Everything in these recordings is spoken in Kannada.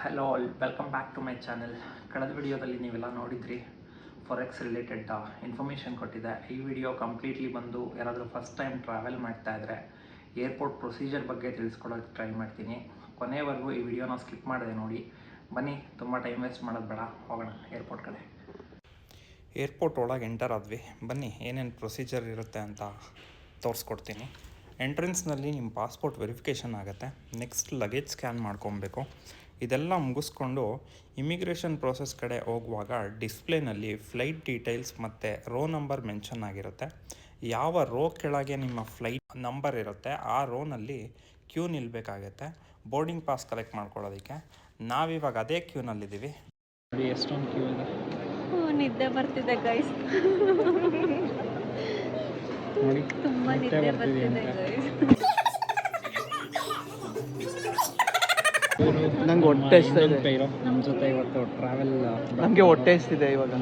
Hello all welcome back to my channel ಕಳೆದ ವಿಡಿಯೋದಲ್ಲಿ ನೀವೆಲ್ಲ ನೋಡಿದ್ರಿ ಫಾರೆಕ್ಸ್ ರಿಲೇಟೆಡ್ ಇನ್ಫಾರ್ಮೇಷನ್ ಕೊಟ್ಟಿದೆ. ಈ ವಿಡಿಯೋ ಕಂಪ್ಲೀಟ್ಲಿ ಬಂದು ಯಾರಾದರೂ ಫಸ್ಟ್ ಟೈಮ್ ಟ್ರಾವೆಲ್ ಮಾಡ್ತಾ ಇದ್ದರೆ ಏರ್ಪೋರ್ಟ್ ಪ್ರೊಸೀಜರ್ ಬಗ್ಗೆ ತಿಳಿಸ್ಕೊಡೋಕ್ಕೆ ಟ್ರೈ ಮಾಡ್ತೀನಿ. ಕೊನೆವರೆಗೂ ಈ ವಿಡಿಯೋನ ಸ್ಕಿಪ್ ಮಾಡಿದೆ ನೋಡಿ. ಬನ್ನಿ, ತುಂಬ ಟೈಮ್ ವೇಸ್ಟ್ ಮಾಡೋದು ಬೇಡ, ಹೋಗೋಣ ಏರ್ಪೋರ್ಟ್ ಕಡೆ. ಏರ್ಪೋರ್ಟ್ ಒಳಗೆ ಎಂಟರ್ ಆದ್ವಿ. ಬನ್ನಿ, ಏನೇನು ಪ್ರೊಸೀಜರ್ ಇರುತ್ತೆ ಅಂತ ತೋರಿಸ್ಕೊಡ್ತೀನಿ. ಎಂಟ್ರೆನ್ಸ್ನಲ್ಲಿ ನಿಮ್ಮ ಪಾಸ್ಪೋರ್ಟ್ ವೆರಿಫಿಕೇಷನ್ ಆಗುತ್ತೆ. ನೆಕ್ಸ್ಟ್ ಲಗೇಜ್ ಸ್ಕ್ಯಾನ್ ಮಾಡ್ಕೊಬೇಕು. ಇದೆಲ್ಲ ಮುಗಿಸ್ಕೊಂಡು ಇಮಿಗ್ರೇಷನ್ ಪ್ರೋಸೆಸ್ ಕಡೆ ಹೋಗುವಾಗ ಡಿಸ್ಪ್ಲೇನಲ್ಲಿ ಫ್ಲೈಟ್ ಡೀಟೇಲ್ಸ್ ಮತ್ತು ರೋ ನಂಬರ್ ಮೆನ್ಷನ್ ಆಗಿರುತ್ತೆ. ಯಾವ ರೋ ಕೆಳಗೆ ನಿಮ್ಮ ಫ್ಲೈಟ್ ನಂಬರ್ ಇರುತ್ತೆ ಆ ರೋನಲ್ಲಿ ಕ್ಯೂ ನಿಲ್ಲಬೇಕಾಗತ್ತೆ ಬೋರ್ಡಿಂಗ್ ಪಾಸ್ ಕಲೆಕ್ಟ್ ಮಾಡ್ಕೊಳ್ಳೋದಕ್ಕೆ. ನಾವಿವಾಗ ಅದೇ ಕ್ಯೂನಲ್ಲಿದ್ದೀವಿ ನೋಡಿ ಎಷ್ಟೊಂದು ಕ್ಯೂ ಇದೆ? ಓ, ನಿದ್ದೆ ಬರ್ತಿದೆ ಗೈಸ್ ನೋಡಿ ತುಂಬಾ ನಿದ್ದೆ ಬರ್ತಿದೆ ಗೈಸ್ ನಂಗೆ ಹೊಟ್ಟೆ ಇದೆ. ನಮ್ಮ ಜೊತೆ ಇವತ್ತು ಟ್ರಾವೆಲ್ ನನಗೆ ಹೊಟ್ಟೆ ಹಸ್ತಿದೆ ಇವಾಗ.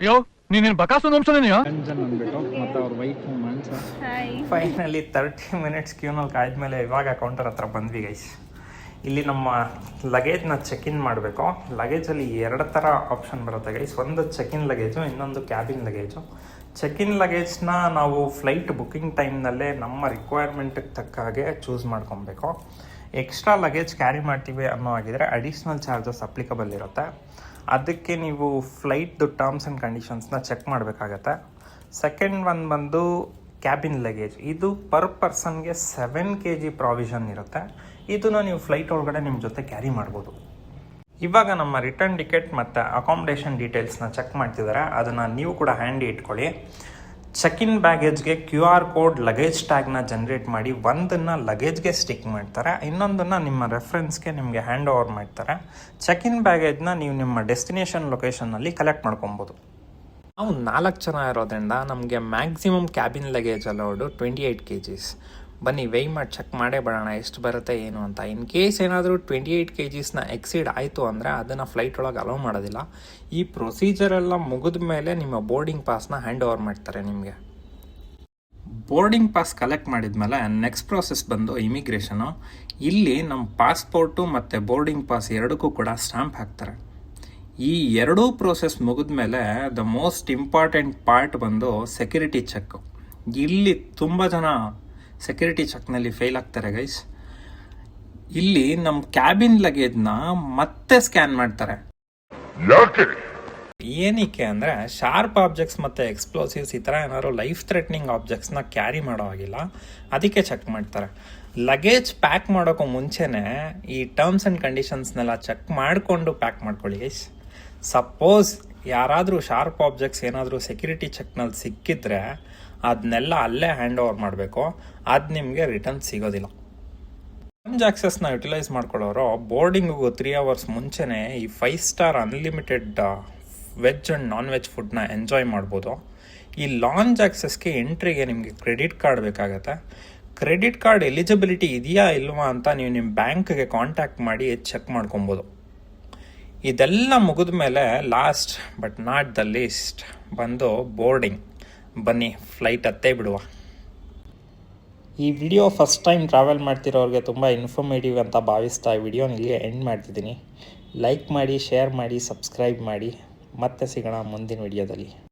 ಅಯ್ಯೋ ನೀನೇನು ಬಕಾಸು ನಂಬ್ಸೋನೇನೆಯೋ ರಂಜನ್ ಅಂದ್ಬಿಟ್ಟು ಮತ್ತು ಅವ್ರ ವೈಫ್ ಮಾನ್ಸ. ಹಾಯ್ ಫೈನಲಿ ತರ್ಟಿ ಮಿನಿಟ್ಸ್ ಕ್ಯೂನಲ್ಲಿ ಕಾಯ್ದ್ಮೇಲೆ ಇವಾಗ ಕೌಂಟರ್ ಹತ್ರ ಬಂದ್ವಿ ಗೈಸ್ ಇಲ್ಲಿ ನಮ್ಮ ಲಗೇಜ್ನ ಚೆಕ್ ಇನ್ ಮಾಡಬೇಕು. ಲಗೇಜಲ್ಲಿ ಎರಡು ಥರ ಆಪ್ಷನ್ ಬರುತ್ತೆ ಗೈಸ್ ಒಂದು ಚೆಕ್ ಇನ್ ಲಗೇಜು ಇನ್ನೊಂದು ಕ್ಯಾಬಿನ್ ಲಗೇಜು ಚೆಕ್ ಇನ್ ಲಗೇಜ್ನ ನಾವು ಫ್ಲೈಟ್ ಬುಕ್ಕಿಂಗ್ ಟೈಮ್ನಲ್ಲೇ ನಮ್ಮ ರಿಕ್ವೈರ್ಮೆಂಟಿಗೆ ತಕ್ಕ ಹಾಗೆ ಚೂಸ್ ಮಾಡ್ಕೊಬೇಕು. ಎಕ್ಸ್ಟ್ರಾ ಲಗೇಜ್ ಕ್ಯಾರಿ ಮಾಡ್ತೀವಿ ಅನ್ನೋ ಆಗಿದ್ರೆ ಅಡಿಷ್ನಲ್ ಚಾರ್ಜಸ್ ಅಪ್ಲಿಕಬಲ್ ಇರುತ್ತೆ. ಅದಕ್ಕೆ ನೀವು ಫ್ಲೈಟ್ದು ಟರ್ಮ್ಸ್ ಆ್ಯಂಡ್ ಕಂಡೀಷನ್ಸ್ನ ಚೆಕ್ ಮಾಡಬೇಕಾಗತ್ತೆ. ಸೆಕೆಂಡ್ ಒನ್ ಬಂದು ಕ್ಯಾಬಿನ್ ಲಗೇಜ್ ಇದು ಪರ್ ಪರ್ಸನ್ಗೆ ಸೆವೆನ್ ಕೆ ಜಿ ಪ್ರಾವಿಷನ್ ಇರುತ್ತೆ. ಇದನ್ನು ನೀವು ಫ್ಲೈಟ್ ಒಳಗಡೆ ನಿಮ್ಮ ಜೊತೆ ಕ್ಯಾರಿ ಮಾಡ್ಬೋದು. ಇವಾಗ ನಮ್ಮ ರಿಟರ್ನ್ ಟಿಕೆಟ್ ಮತ್ತು ಅಕಾಮಡೇಷನ್ ಡೀಟೇಲ್ಸ್ನ ಚೆಕ್ ಮಾಡ್ತಿದ್ದಾರೆ ಅದನ್ನು ನೀವು ಕೂಡ ಹ್ಯಾಂಡಿ ಇಟ್ಕೊಳ್ಳಿ. ಚೆಕ್ ಇನ್ ಬ್ಯಾಗೇಜ್ಗೆ ಕ್ಯೂ ಆರ್ ಕೋಡ್ ಲಗೇಜ್ ಟ್ಯಾಗ್ನ ಜನ್ರೇಟ್ ಮಾಡಿ ಒಂದನ್ನು ಲಗೇಜ್ಗೆ ಸ್ಟಿಕ್ ಮಾಡ್ತಾರೆ. ಇನ್ನೊಂದನ್ನು ನಿಮ್ಮ ರೆಫರೆನ್ಸ್ಗೆ ನಿಮಗೆ ಹ್ಯಾಂಡ್ ಓವರ್ ಮಾಡ್ತಾರೆ. ಚೆಕ್ ಇನ್ ಬ್ಯಾಗೇಜ್ನ ನೀವು ನಿಮ್ಮ ಡೆಸ್ಟಿನೇಷನ್ ಲೊಕೇಶನ್ನಲ್ಲಿ ಕಲೆಕ್ಟ್ ಮಾಡ್ಕೊಬೋದು. ನಾವು ನಾಲ್ಕು ಜನ ಇರೋದ್ರಿಂದ ನಮಗೆ maximum cabin luggage allowed twenty eight K Gs ಬನ್ನಿ ವೆಯ್ ಮಾಡಿ ಚೆಕ್ ಮಾಡೇ ಬಿಡೋಣ ಎಷ್ಟು ಬರುತ್ತೆ, ಏನು ಅಂತ. ಇನ್ ಕೇಸ್ ಏನಾದರೂ ಟ್ವೆಂಟಿ ಏಯ್ಟ್ ಕೆ ಜಿಸ್ನ ಎಕ್ಸೀಡ್ ಆಯಿತು ಅಂದರೆ ಅದನ್ನು ಫ್ಲೈಟ್ ಒಳಗೆ ಅಲೋ ಮಾಡೋದಿಲ್ಲ. ಈ ಪ್ರೊಸೀಜರ್ ಎಲ್ಲ ಮುಗಿದ ಮೇಲೆ ನಿಮ್ಮ ಬೋರ್ಡಿಂಗ್ ಪಾಸ್ನ ಹ್ಯಾಂಡ್ ಓವರ್ ಮಾಡ್ತಾರೆ ನಿಮಗೆ. ಬೋರ್ಡಿಂಗ್ ಪಾಸ್ ಕಲೆಕ್ಟ್ ಮಾಡಿದ್ಮೇಲೆ ನೆಕ್ಸ್ಟ್ ಪ್ರೋಸೆಸ್ ಬಂದು ಇಮಿಗ್ರೇಷನು ಇಲ್ಲಿ ನಮ್ಮ ಪಾಸ್ಪೋರ್ಟು ಮತ್ತು ಬೋರ್ಡಿಂಗ್ ಪಾಸ್ ಎರಡಕ್ಕೂ ಕೂಡ ಸ್ಟ್ಯಾಂಪ್ ಹಾಕ್ತಾರೆ. ಈ ಎರಡೂ ಪ್ರೋಸೆಸ್ ಮುಗಿದ ಮೇಲೆ ದ ಮೋಸ್ಟ್ ಇಂಪಾರ್ಟೆಂಟ್ ಪಾರ್ಟ್ ಬಂದು ಸೆಕ್ಯೂರಿಟಿ ಚೆಕ್ ಇಲ್ಲಿ ತುಂಬ ಜನ ಸೆಕ್ಯೂರಿಟಿ ಚೆಕ್ನಲ್ಲಿ ಫೇಲ್ ಆಗ್ತಾರೆ ಗೈಸ್ ಇಲ್ಲಿ ನಮ್ಮ ಕ್ಯಾಬಿನ್ ಲಗೇಜ್ನ ಮತ್ತೆ ಸ್ಕ್ಯಾನ್ ಮಾಡ್ತಾರೆ. ಏನಕ್ಕೆ ಅಂದರೆ ಶಾರ್ಪ್ ಆಬ್ಜೆಕ್ಟ್ಸ್ ಮತ್ತು ಎಕ್ಸ್ಪ್ಲೋಸಿವ್ಸ್ ಈ ಥರ ಏನಾದರೂ ಲೈಫ್ ಥ್ರೆಟ್ನಿಂಗ್ ಆಬ್ಜೆಕ್ಟ್ಸ್ನ ಕ್ಯಾರಿ ಮಾಡೋ ಆಗಿಲ್ಲ ಅದಕ್ಕೆ ಚೆಕ್ ಮಾಡ್ತಾರೆ. ಲಗೇಜ್ ಪ್ಯಾಕ್ ಮಾಡೋಕ್ಕೂ ಮುಂಚೆನೇ ಈ ಟರ್ಮ್ಸ್ ಆ್ಯಂಡ್ ಕಂಡೀಷನ್ಸ್ನೆಲ್ಲ ಚೆಕ್ ಮಾಡಿಕೊಂಡು ಪ್ಯಾಕ್ ಮಾಡ್ಕೊಳ್ಳಿ ಗೈಸ್ ಸಪೋಸ್ ಯಾರಾದರೂ ಶಾರ್ಪ್ ಆಬ್ಜೆಕ್ಟ್ಸ್ ಏನಾದರೂ ಸೆಕ್ಯೂರಿಟಿ ಚೆಕ್ನಲ್ಲಿ ಸಿಕ್ಕಿದ್ರೆ ಅದನ್ನೆಲ್ಲ ಅಲ್ಲೇ ಹ್ಯಾಂಡ್ ಓವರ್ ಮಾಡಬೇಕು. ಅದು ನಿಮಗೆ ರಿಟರ್ನ್ ಸಿಗೋದಿಲ್ಲ. ಸ್ಪಂಜ್ ಆಕ್ಸೆಸ್ನ ಯುಟಿಲೈಸ್ ಮಾಡ್ಕೊಳ್ಳೋರು ಬೋರ್ಡಿಂಗಿಗೂ ತ್ರೀ ಅವರ್ಸ್ ಮುಂಚೆನೇ ಈ five star unlimited veg and non veg ಫುಡ್ನ ಎಂಜಾಯ್ ಮಾಡ್ಬೋದು. ಈ ಲಾಂಜ್ ಆಕ್ಸೆಸ್ಗೆ ಎಂಟ್ರಿಗೆ ನಿಮಗೆ ಕ್ರೆಡಿಟ್ ಕಾರ್ಡ್ ಬೇಕಾಗತ್ತೆ. ಕ್ರೆಡಿಟ್ ಕಾರ್ಡ್ ಎಲಿಜಿಬಿಲಿಟಿ ಇದೆಯಾ ಇಲ್ವಾ ಅಂತ ನೀವು ನಿಮ್ಮ ಬ್ಯಾಂಕ್ಗೆ ಕಾಂಟ್ಯಾಕ್ಟ್ ಮಾಡಿ ಚೆಕ್ ಮಾಡ್ಕೊಬೋದು. ಇದೆಲ್ಲ ಮುಗಿದ ಮೇಲೆ last but not the least ಬಂದು ಬೋರ್ಡಿಂಗ್ ಬನ್ನಿ ಫ್ಲೈಟ್ ಹತ್ತೇ ಬಿಡುವ. ಈ ವಿಡಿಯೋ ಫಸ್ಟ್ ಟೈಮ್ ಟ್ರಾವೆಲ್ ಮಾಡ್ತಿರೋರಿಗೆ ತುಂಬ ಇನ್ಫಾರ್ಮೇಟಿವ್ ಅಂತ ಭಾವಿಸ್ತಾ ಈ ವಿಡಿಯೋನ ಇಲ್ಲಿಗೆ ಎಂಡ್ ಮಾಡ್ತಿದ್ದೀನಿ. ಲೈಕ್ ಮಾಡಿ ಶೇರ್ ಮಾಡಿ ಸಬ್ಸ್ಕ್ರೈಬ್ ಮಾಡಿ. ಮತ್ತೆ ಸಿಗೋಣ ಮುಂದಿನ ವಿಡಿಯೋದಲ್ಲಿ